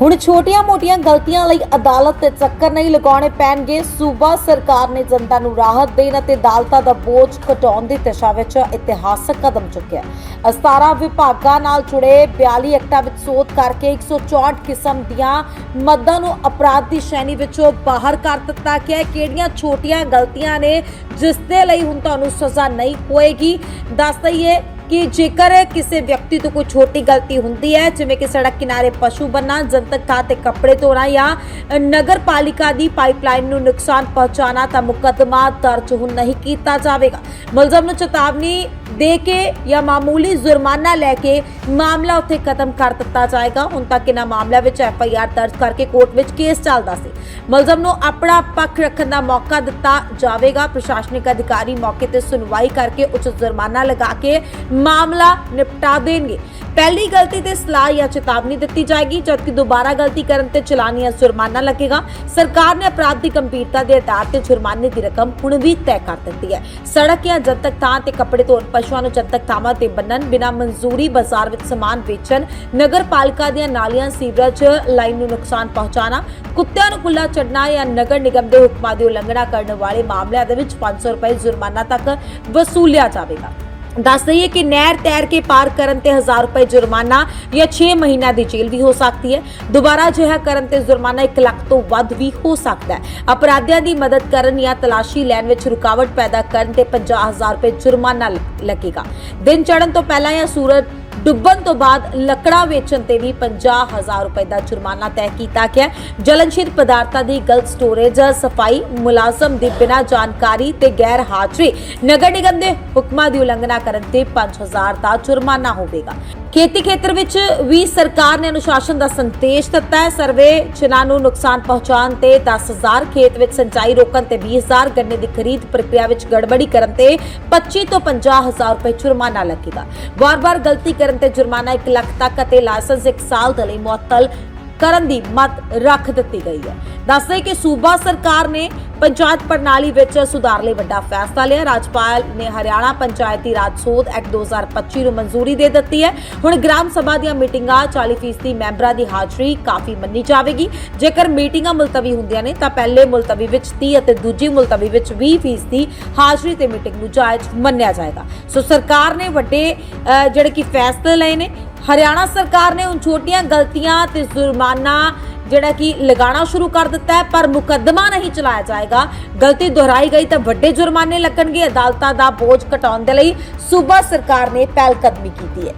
ਹੁਣ ਛੋਟੀਆਂ-ਮੋਟੀਆਂ ਗਲਤੀਆਂ ਲਈ ਅਦਾਲਤ ਤੇ ਚੱਕਰ ਨਹੀਂ ਲਗਾਉਣੇ ਪੈਣਗੇ। ਸੂਬਾ ਸਰਕਾਰ ਨੇ ਜਨਤਾ ਨੂੰ ਰਾਹਤ ਦੇਣ ਅਤੇ ਅਦਾਲਤਾਂ ਦਾ ਬੋਝ ਘਟਾਉਣ ਦੀ ਦਿਸ਼ਾ ਵਿੱਚ ਇਤਿਹਾਸਕ ਕਦਮ ਚੁੱਕਿਆ। ਹੈ 17 ਵਿਭਾਗਾਂ ਨਾਲ ਜੁੜੇ 42 ਐਕਟਾਂ ਵਿੱਚ ਸੋਧ ਕਰਕੇ 164 ਕਿਸਮ ਦੀਆਂ ਮੱਦਾਂ ਨੂੰ ਅਪਰਾਧ ਦੀ ਸ਼੍ਰੇਣੀ ਵਿੱਚੋਂ ਬਾਹਰ ਕਰ ਦਿੱਤਾ ਗਿਆ ਹੈ। ਕਿਹੜੀਆਂ ਛੋਟੀਆਂ ਗਲਤੀਆਂ ਨੇ ਜਿਸ ਦੇ ਲਈ ਹੁਣ ਤੁਹਾਨੂੰ ਸਜ਼ਾ ਨਹੀਂ ਹੋਏਗੀ? ਦੱਸ ਦਈਏ ਕਿ ਜੇਕਰ ਕਿਸੇ ਵਿਅਕਤੀ ਤੋਂ ਕੋਈ ਛੋਟੀ ਗਲਤੀ ਹੁੰਦੀ ਹੈ, ਜਿਵੇਂ ਕਿ ਸੜਕ ਕਿਨਾਰੇ ਪਸ਼ੂ ਬੰਨਾ ਜਨਤਕ ਥਾਂ ਤੇ ਕੱਪੜੇ ਧੋਣਾ ਜਾਂ ਨਗਰ ਪਾਲਿਕਾ ਦੀ ਪਾਈਪਲਾਈਨ ਨੂੰ ਨੁਕਸਾਨ ਪਹੁੰਚਾਉਣਾ ਤਾਂ ਮੁਕੱਦਮਾ ਦਰਜ ਹੁਣ ਨਹੀਂ ਕੀਤਾ ਜਾਵੇਗਾ। ਮੁਲਜ਼ਮ ਨੂੰ ਚੇਤਾਵਨੀ ਦੇ ਕੇ ਜਾਂ ਮਾਮੂਲੀ ਜੁਰਮਾਨਾ ਲੈ ਕੇ ਮਾਮਲਾ ਉੱਥੇ ਖਤਮ ਕਰ ਦਿੱਤਾ ਜਾਏਗਾ। ਹੁਣ ਤੱਕ ਇਹਨਾਂ ਮਾਮਲਿਆਂ ਵਿੱਚ ਐਫ ਆਈ ਆਰ ਦਰਜ ਕਰਕੇ ਕੋਰਟ ਵਿੱਚ ਕੇਸ ਚੱਲਦਾ ਸੀ। ਮੁਲਜ਼ਮ ਨੂੰ ਆਪਣਾ ਪੱਖ ਰੱਖਣ ਦਾ ਮੌਕਾ ਦਿੱਤਾ ਜਾਵੇਗਾ। ਪ੍ਰਸ਼ਾਸਨਿਕ ਅਧਿਕਾਰੀ ਮੌਕੇ ਤੇ ਸੁਣਵਾਈ ਕਰਕੇ ਉੱਚ ਜੁਰਮਾਨਾ ਲਗਾ ਕੇ ਮਾਮਲਾ ਨਿਪਟਾ ਦੇਣਗੇ। ਪਹਿਲੀ ਗਲਤੀ ਤੇ ਸਲਾਹ ਜਾਂ ਚੇਤਾਵਨੀ ਦਿੱਤੀ ਜਾਏਗੀ, ਜਦਕਿ ਦੁਬਾਰਾ ਗਲਤੀ ਕਰਨ ਤੇ ਚਲਾਨ ਜਾਂ ਜੁਰਮਾਨਾ ਲੱਗੇਗਾ। ਸਰਕਾਰ ਨੇ ਅਪਰਾਧ ਦੀ ਗੰਭੀਰਤਾ ਦੇ ਆਧਾਰ ਤੇ ਜੁਰਮਾਨੇ ਦੀ ਰਕਮ ਹੁਣ ਵੀ ਤੈਅ ਕਰ ਦਿੱਤੀ ਹੈ। ਸੜਕ ਜਾਂ ਜਨਤਕ ਥਾਂ ਤੇ ਕੱਪੜੇ ਧੋਣ ਪਸ਼ੂਆਂ ਨੂੰ ਜਨਤਕ ਥਾਵਾਂ ਤੇ ਬੰਨਣ ਬਿਨਾਂ ਮਨਜ਼ੂਰੀ ਬਾਜ਼ਾਰ ਵਿੱਚ ਸਮਾਨ ਵੇਚਣ ਨਗਰ ਪਾਲਿਕਾ ਦੀਆਂ ਨਾਲੀਆਂ, ਸੀਵਰੇਜ ਲਾਈਨ ਨੂੰ ਨੁਕਸਾਨ ਪਹੁੰਚਾਉਣਾ, ਕੁੱਤਿਆਂ ਨੂੰ ਕੁੱਲਾ ਚੜਨਾ ਜਾਂ ਨਗਰ ਨਿਗਮ ਦੇ ਹੁਕਮਾਂ ਦੀ ਉਲੰਘਣਾ ਕਰਨ ਵਾਲੇ ਮਾਮਲਿਆਂ ਦੇ ਵਿੱਚ 500 ਰੁਪਏ ਜੁਰਮਾਨਾ ਤੱਕ ਵਸੂਲਿਆ ਜਾਵੇਗਾ। ਦੱਸ ਦਈਏ ਕਿ ਨਹਿਰ ਤੈਰ ਕੇ ਪਾਰ ਕਰਨ ਤੇ 1000 ਰੁਪਏ ਜੁਰਮਾਨਾ ਜਾਂ 6 ਮਹੀਨਿਆਂ ਦੀ ਜੇਲ੍ਹ ਵੀ ਹੋ ਸਕਦੀ ਹੈ। ਦੁਬਾਰਾ ਅਜਿਹਾ ਕਰਨ ਤੇ ਜੁਰਮਾਨਾ 1 ਲੱਖ ਤੋਂ ਵੱਧ ਵੀ ਹੋ ਸਕਦਾ ਹੈ। ਅਪਰਾਧੀਆਂ ਦੀ ਮਦਦ ਕਰਨ ਜਾਂ ਤਲਾਸ਼ੀ ਲੈਣ ਵਿੱਚ ਰੁਕਾਵਟ ਪੈਦਾ ਕਰਨ ਤੇ 50000 ਰੁਪਏ ਜੁਰਮਾਨਾ ਲੱਗੇਗਾ। ਦਿਨ ਚੜ੍ਹਨ ਤੋਂ ਪਹਿਲਾਂ ਜਾਂ ਸੂਰਜ ਡੁੱਬਣ ਤੋਂ ਬਾਅਦ ਲੱਕੜਾਂ ਵੇਚਣ ਤੇ ਵੀ 50000 ਰੁਪਏ ਦਾ ਜੁਰਮਾਨਾ ਤੈਅ ਕੀਤਾ ਗਿਆ ਜਲਨਸ਼ੀਲ ਪਦਾਰਥਾਂ ਦੀ ਗਲਤ ਸਟੋਰੇਜ, ਸਫ਼ਾਈ ਮੁਲਾਜ਼ਮ ਦੀ ਬਿਨਾਂ ਜਾਣਕਾਰੀ ਤੇ ਗੈਰ ਹਾਜ਼ਰੀ ਨਗਰ ਨਿਗਮ ਦੇ ਹੁਕਮਾਂ ਦੀ ਉਲੰਘਣਾ ਕਰਨ ਤੇ 5000 ਦਾ ਜੁਰਮਾਨਾ ਹੋਵੇਗਾ। ਖੇਤੀ ਖੇਤਰ ਵਿੱਚ ਵੀ ਸਰਕਾਰ ਨੇ ਅਨੁਸ਼ਾਸਨ ਦਾ ਸੰਦੇਸ਼ ਦਿੱਤਾ ਹੈ। ਸਰਵੇ ਚਨਾ ਨੂੰ ਨੁਕਸਾਨ ਪਹੁੰਚਾਉਣ ਤੇ 10000 ਖੇਤ ਵਿੱਚ ਸਿੰਚਾਈ ਰੋਕਣ ਤੇ 20000 ਗੰਨੇ ਦੀ ਖਰੀਦ ਪ੍ਰਕਿਰਿਆ ਵਿੱਚ ਗੜਬੜੀ ਕਰਨ ਤੇ 25 ਤੋਂ 50000 ਰੁਪਏ ਜੁਰਮਾਨਾ ਲੱਗੇਗਾ। ਵਾਰ-ਵਾਰ ਗਲਤੀ ਕਰਨ ਤੇ ਜੁਰਮਾਨਾ 1 ਲੱਖ ਤੱਕ ਅਤੇ ਲਾਇਸੈਂਸ 1 ਸਾਲ ਦੇ ਲਈ ਮੁਅੱਤਲ ਕਰਨ ਦੀ ਮਤ ਰੱਖ ਦਿੱਤੀ ਗਈ ਹੈ। ਦੱਸਦੇ ਕਿ ਸੂਬਾ ਸਰਕਾਰ ਨੇ ਪੰਚਾਇਤ ਪ੍ਰਣਾਲੀ ਵਿੱਚ ਸੁਧਾਰ ਲਈ ਵੱਡਾ ਫੈਸਲਾ ਲਿਆ। ਰਾਜਪਾਲ ਨੇ ਹਰਿਆਣਾ ਪੰਚਾਇਤੀ ਰਾਜ ਸੋਧ ਐਕਟ 2025 ਨੂੰ ਮਨਜ਼ੂਰੀ ਦੇ ਦਿੱਤੀ ਹੈ। ਹੁਣ ਗ੍ਰਾਮ ਸਭਾ ਦੀਆਂ ਮੀਟਿੰਗਾਂ 40% ਮੈਂਬਰਾਂ ਦੀ ਹਾਜ਼ਰੀ ਕਾਫੀ ਮੰਨੀ ਜਾਵੇਗੀ। ਜੇਕਰ ਮੀਟਿੰਗਾਂ ਮੁਲਤਵੀ ਹੁੰਦੀਆਂ ਨੇ ਤਾਂ ਪਹਿਲੇ ਮੁਲਤਵੀ ਵਿੱਚ 30 ਅਤੇ ਦੂਜੀ ਮੁਲਤਵੀ ਵਿੱਚ 20% ਦੀ ਹਾਜ਼ਰੀ ਤੇ ਮੀਟਿੰਗ ਨੂੰ ਜਾਇਜ਼ ਮੰਨਿਆ ਜਾਏਗਾ। ਸੋ ਸਰਕਾਰ ਨੇ ਵੱਡੇ ਜਿਹੜੇ ਕਿ ਫੈਸਲੇ ਲਏ ਨੇ ਹਰਿਆਣਾ ਸਰਕਾਰ ਨੇ ਹੁਣ ਛੋਟੀਆਂ ਗਲਤੀਆਂ ਤੇ ਜੁਰਮਾਨਾ ਜਿਹੜਾ ਕਿ ਲਗਾਉਣਾ ਸ਼ੁਰੂ ਕਰ ਦਿੱਤਾ ਹੈ, ਪਰ ਮੁਕੱਦਮਾ ਨਹੀਂ ਚਲਾਇਆ ਜਾਏਗਾ। ਗਲਤੀ ਦੁਹਰਾਈ ਗਈ ਤਾਂ ਵੱਡੇ ਜੁਰਮਾਨੇ ਲੱਗਣਗੇ। ਅਦਾਲਤਾਂ ਦਾ ਬੋਝ ਘਟਾਉਣ ਦੇ ਲਈ ਸੂਬਾ ਸਰਕਾਰ ਨੇ ਪਹਿਲ ਕਦਮੀ ਕੀਤੀ ਹੈ।